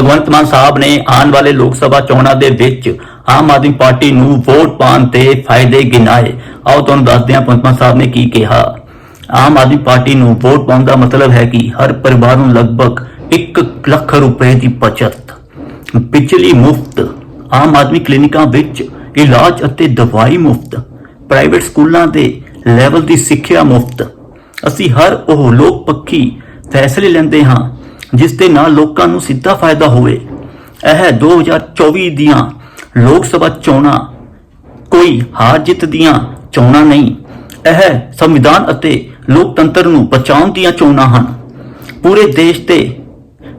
ਭਗਵੰਤ ਮਾਨ ਸਾਹਿਬ ਨੇ ਆਉਣ ਵਾਲੇ ਲੋਕ ਸਭਾ ਚੋਣਾਂ ਦੇ ਵਿੱਚ ਆਮ ਆਦਮੀ ਪਾਰਟੀ ਨੂੰ ਵੋਟ ਪਾਉਣ ਤੇ ਫਾਇਦੇ ਗਿਣਾਏ। ਆਓ ਤੁਹਾਨੂੰ ਦੱਸਦੇ ਹਾਂ ਭਗਵੰਤ ਮਾਨ ਸਾਹਿਬ ਨੇ ਕੀ ਕਿਹਾ। ਆਮ ਆਦਮੀ ਪਾਰਟੀ ਨੂੰ ਵੋਟ ਪਾਉਣ ਦਾ ਮਤਲਬ ਹੈ ਕਿ ਹਰ ਪਰਿਵਾਰ ਨੂੰ ਲਗਭਗ 1 ਲੱਖ ਰੁਪਏ ਦੀ ਬਚਤ। ਬਿਜਲੀ ਮੁਫਤ, ਆਮ ਆਦਮੀ ਕਲੀਨਿਕਾਂ ਵਿੱਚ ਇਲਾਜ ਅਤੇ ਦਵਾਈ ਮੁਫਤ, ਪ੍ਰਾਈਵੇਟ ਸਕੂਲਾਂ ਦੇ ਲੈਵਲ ਦੀ ਸਿੱਖਿਆ ਮੁਫਤ। ਅਸੀਂ ਹਰ ਉਹ ਲੋਕ ਪੱਖੀ ਫੈਸਲੇ ਲੈਂਦੇ ਹਾਂ ਜਿਸ ਦੇ ਨਾਲ ਲੋਕਾਂ ਨੂੰ ਸਿੱਧਾ ਫਾਇਦਾ ਹੋਵੇ। ਇਹ 2024 ਦੀਆਂ ਲੋਕ ਸਭਾ ਚੋਣਾਂ ਕੋਈ ਹਾਰ ਜਿੱਤ ਦੀਆਂ ਚੋਣਾਂ ਨਹੀਂ। ਇਹ ਸੰਵਿਧਾਨ ਅਤੇ ਲੋਕਤੰਤਰ ਨੂੰ ਬਚਾਉਣ ਦੀਆਂ ਚੋਣਾਂ ਹਨ। ਪੂਰੇ ਦੇਸ਼ ਦੇ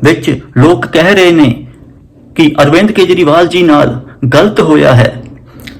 ਵਿੱਚ ਲੋਕ ਕਹਿ ਰਹੇ ਨੇ ਕਿ ਅਰਵਿੰਦ ਕੇਜਰੀਵਾਲ ਜੀ ਨਾਲ ਗਲਤ ਹੋਇਆ ਹੈ।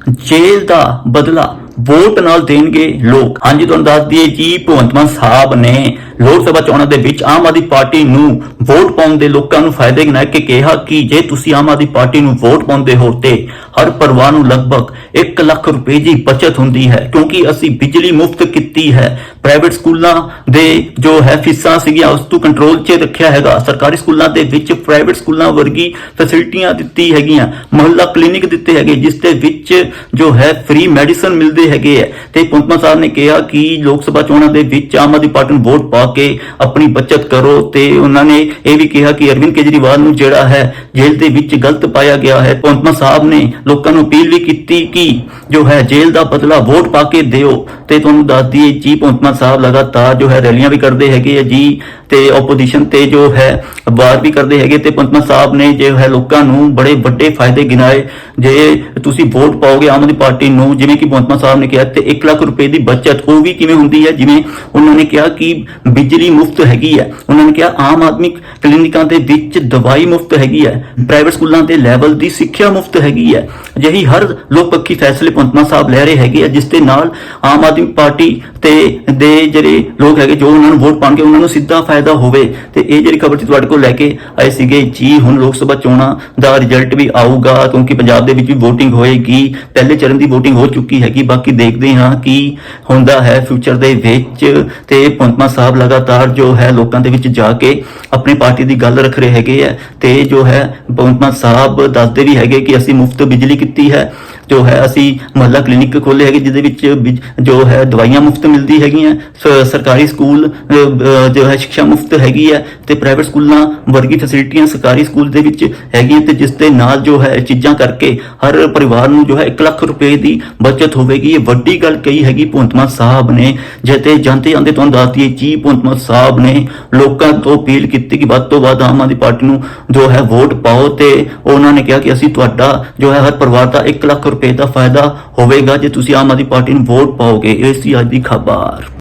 ਜੇਲ੍ਹ ਦਾ ਬਦਲਾ ਵੋਟ ਨਾਲ ਦੇਣਗੇ ਲੋਕ। ਹਾਂਜੀ ਤੁਹਾਨੂੰ ਦੱਸ ਦਈਏ ਜੀ, ਭਗਵੰਤ ਮਾਨ ਸਾਹਿਬ ਨੇ ਲੋਕ ਸਭਾ ਚੋਣਾਂ ਦੇ ਵਿੱਚ ਆਮ ਆਦਮੀ ਪਾਰਟੀ ਨੂੰ ਵੋਟ ਪਾਉਣ ਦੇ ਲੋਕਾਂ ਨੂੰ ਫਾਇਦੇ ਗਿਣਾ ਕੇ ਕਿਹਾ ਕਿ ਜੇ ਤੁਸੀਂ ਆਮ ਆਦਮੀ ਪਾਰਟੀ ਨੂੰ ਵੋਟ ਪਾਉਂਦੇ ਹੋ ਤੇ ਹਰ ਪਰਿਵਾਰ ਨੂੰ ਲਗਭਗ 1 ਲੱਖ ਰੁਪਏ ਦੀ ਬਚਤ ਹੁੰਦੀ ਹੈ, ਕਿਉਂਕਿ ਅਸੀਂ ਬਿਜਲੀ ਮੁਫਤ ਕੀਤੀ ਹੈ। ਪ੍ਰਾਈਵੇਟ ਸਕੂਲਾਂ ਦੇ ਜੋ ਹੈ ਫੀਸਾਂ ਸੀਗੀਆਂ, ਉਸ ਤੋਂ ਕੰਟਰੋਲ 'ਚ ਰੱਖਿਆ ਹੈਗਾ। ਸਰਕਾਰੀ ਸਕੂਲਾਂ ਦੇ ਵਿੱਚ ਪ੍ਰਾਈਵੇਟ ਸਕੂਲਾਂ ਵਰਗੀ ਫੈਸਿਲਿਟੀਆਂ ਦਿੱਤੀ ਹੈਗੀਆਂ। ਮੁਹੱਲਾ ਕਲੀਨਿਕ ਦਿੱਤੇ ਹੈਗੇ, ਜਿਸ ਦੇ ਵਿੱਚ ਜੋ ਹੈ ਫ੍ਰੀ ਮੈਡੀਸਨ ਮਿਲਦੇ ਹੈਗੇ ਹੈ ਤੇ ਪੁੰਤਮਾ ਸਾਹਿਬ ਨੇ ਕਿਹਾ ਕਿ ਲੋਕ ਸਭਾ ਚੋਣਾਂ ਦੇ ਵਿੱਚ ਆਮ ਆਦਮੀ ਪਾਰਟੀ ਨੂੰ ਵੋਟ ਪਾ ਕੇ ਆਪਣੀ ਬਚਤ ਕਰੋ ਤੇ ਉਹਨਾਂ ਨੇ ਇਹ ਵੀ ਕਿਹਾ ਕਿ ਅਰਵਿੰਦ ਕੇਜਰੀਵਾਲ ਨੂੰ ਜਿਹੜਾ ਹੈ ਜੇਲ੍ਹ ਦੇ ਵਿੱਚ ਗਲਤ ਪਾਇਆ ਗਿਆ ਹੈ। ਪੁੰਤਮਾ ਸਾਹਿਬ ਨੇ ਲੋਕਾਂ ਨੂੰ ਅਪੀਲ ਵੀ ਕੀਤੀ ਕਿ ਜੋ ਹੈ ਜੇਲ੍ਹ ਦਾ ਬਦਲਾ ਵੋਟ ਪਾ ਕੇ ਦਿਓ। ਤੇ ਤੁਹਾਨੂੰ ਦੱਸਦੀ ਦਈਏ ਜੀ ਪੁੰਤਮਾ ਸਾਹਿਬ ਲਗਾਤਾਰ ਜੋ ਹੈ ਰੈਲੀਆਂ ਵੀ ਕਰਦੇ ਹੈਗੇ ਆ ਜੀ ਤੇ ਆਪੋਜੀਸ਼ਨ ਤੇ ਜੋ ਹੈ ਵਾਰ ਵੀ ਕਰਦੇ ਹੈਗੇ। ਤੇ ਪੁੰਤਮਾ ਸਾਹਿਬ ਨੇ ਜੋ ਹੈ ਲੋਕਾਂ ਨੂੰ ਬੜੇ ਵੱਡੇ ਫਾਇਦੇ ਗਿਣਾਏ। ਜੇ ਤੁਸੀਂ ਵੋਟ ਵੋਟ ਪਾਓਗੇ ਆਮ ਆਦਮੀ ਪਾਰਟੀ ਨੂੰ? ਜਿਵੇਂ ਕਿ ਪੁੰਤਮਾ ਸਾਹਿਬ ਨੇ ਕਿਹਾ ਤੇ 1 ਲੱਖ ਰੁਪਏ ਦੀ ਬਚਤ, ਉਹ ਵੀ ਕਿਵੇਂ ਹੁੰਦੀ ਹੈ? ਜਿਵੇਂ ਉਹਨਾਂ ਨੇ ਕਿਹਾ ਕਿ ਬਿਜਲੀ ਮੁਫਤ ਹੈਗੀ ਹੈ। ਉਹਨਾਂ ਨੇ ਕਿਹਾ ਆਮ ਆਦਮੀ ਕਲੀਨਿਕਾਂ ਦੇ ਵਿੱਚ ਦਵਾਈ ਮੁਫਤ ਹੈਗੀ ਹੈ। ਪ੍ਰਾਈਵੇਟ ਸਕੂਲਾਂ ਦੇ ਲੈਵਲ ਦੀ ਸਿੱਖਿਆ ਮੁਫਤ ਹੈਗੀ ਹੈ। ਅਜਿਹੀ ਹਰ ਲੋਕ ਪੱਖੀ ਫੈਸਲੇ ਪੁੰਤਮਾ ਸਾਹਿਬ ਲੈ ਰਹੇ ਹੈਗੇ ਆ, ਜਿਸ ਦੇ ਨਾਲ ਆਮ ਆਦਮੀ ਪਾਰਟੀ ਤੇ ਦੇ ਜਿਹੜੇ ਲੋਕ ਹੈਗੇ, ਜੋ ਉਹਨਾਂ ਨੂੰ ਵੋਟ ਪਾਣਗੇ ਉਹਨਾਂ ਨੂੰ ਸਿੱਧਾ ਫਾਇਦਾ ਹੋਵੇ। ਤੇ ਇਹ ਜਿਹੜੀ ਖਬਰ ਸੀ ਤੁਹਾਡੇ ਕੋਲ ਲੈ ਕੇ ਆਏ ਸੀਗੇ, ਜੀ ਹੁਣ ਲੋਕ ਸਭਾ ਚੋਣਾਂ ਦਾ ਰਿਜ਼ਲਟ ਵੀ ਆਊਗਾ, ਕਿਉਂਕਿ ਪੰਜਾਬ ਦੇ ਵਿੱਚ ਵੀ VOTING ਹੋਏਗੀ। ਪਹਿਲੇ ਚਰਨ ਦੀ VOTING ਹੋ ਚੁੱਕੀ ਹੈਗੀ। ਬਾਕੀ ਦੇਖਦੇ ਹਾਂ ਕੀ ਹੁੰਦਾ ਹੈ ਫਿਊਚਰ ਦੇ ਵਿੱਚ ਤੇ ਪੁੰਤਮਾ ਸਾਹਿਬ ਲਗਾਤਾਰ ਜੋ ਹੈ ਲੋਕਾਂ ਦੇ ਵਿੱਚ ਜਾ ਕੇ ਆਪਣੀ ਪਾਰਟੀ ਦੀ ਗੱਲ ਰੱਖ ਰਹੇ ਹੈਗੇ ਆ ਤੇ ਜੋ ਹੈ ਪੁੰਤਮਾ ਸਾਹਿਬ ਦੱਸਦੇ ਵੀ ਹੈਗੇ ਕਿ ਅਸੀਂ ਮੁਫਤ ਬਿਜਲੀ ਕੀਤੀ ਹੈ। ਜੋ ਹੈ, ਅਸੀਂ ਮਹੱਲਾ ਕਲੀਨਿਕ ਖੋਲੇ ਹੈਗੇ, ਜਿਹਦੇ ਵਿੱਚ ਬਿਜ- ਜੋ ਹੈ, ਦਵਾਈਆਂ ਮੁਫਤ ਮਿਲਦੀ ਹੈਗੀਆਂ ਸਰਕਾਰੀ ਸਕੂਲ ਜੋ ਹੈ ਸਿੱਖਿਆ ਮੁਫਤ ਹੈਗੀ ਹੈ ਤੇ ਪ੍ਰਾਈਵੇਟ ਸਕੂਲਾਂ ਵਰਗੀ ਫੈਸਿਲਿਟੀਆਂ ਸਰਕਾਰੀ ਸਕੂਲ ਦੇ ਵਿੱਚ ਹੈਗੀਆਂ ਤੇ ਜਿਸ ਦੇ ਨਾਲ ਜੋ ਹੈ, ਚੀਜ਼ਾਂ ਕਰਕੇ ਹਰ ਪਰਿਵਾਰ ਨੂੰ ਜੋ ਹੈ 1 ਲੱਖ ਰੁਪਏ ਦੀ ਬਚਤ ਹੋਵੇਗੀ। ਇਹ ਵੱਡੀ ਗੱਲ ਕਹੀ ਹੈਗੀ ਭੁੰਤਮਾ ਸਾਹਿਬ ਨੇ। ਜਿੱਤੇ ਜਾਂਦੇ ਜਾਂਦੇ ਤੁਹਾਨੂੰ ਦੱਸਦੀ ਦਈਏ, ਜੀ ਭੁੰਤਮਾ ਸਾਹਿਬ ਨੇ ਲੋਕਾਂ ਤੋਂ ਅਪੀਲ ਕੀਤੀ ਕਿ ਵੱਧ ਤੋਂ ਵੱਧ ਆਮ ਆਦਮੀ ਪਾਰਟੀ ਨੂੰ ਜੋ ਹੈ, ਵੋਟ ਪਾਓ ਤੇ ਉਹਨਾਂ ਨੇ ਕਿਹਾ ਕਿ ਅਸੀਂ ਤੁਹਾਡਾ ਜੋ ਹੈ, ਹਰ ਪਰਿਵਾਰ ਦਾ 1 ਲੱਖ ਰੁਪਏ ਦਾ ਫਾਇਦਾ ਹੋਵੇਗਾ ਜੇ ਤੁਸੀਂ ਆਮ ਆਦਮੀ ਪਾਰਟੀ ਨੂੰ ਵੋਟ ਪਾਓਗੇ। ਇਹ ਸੀ ਅੱਜ ਦੀ ਖਬਰ।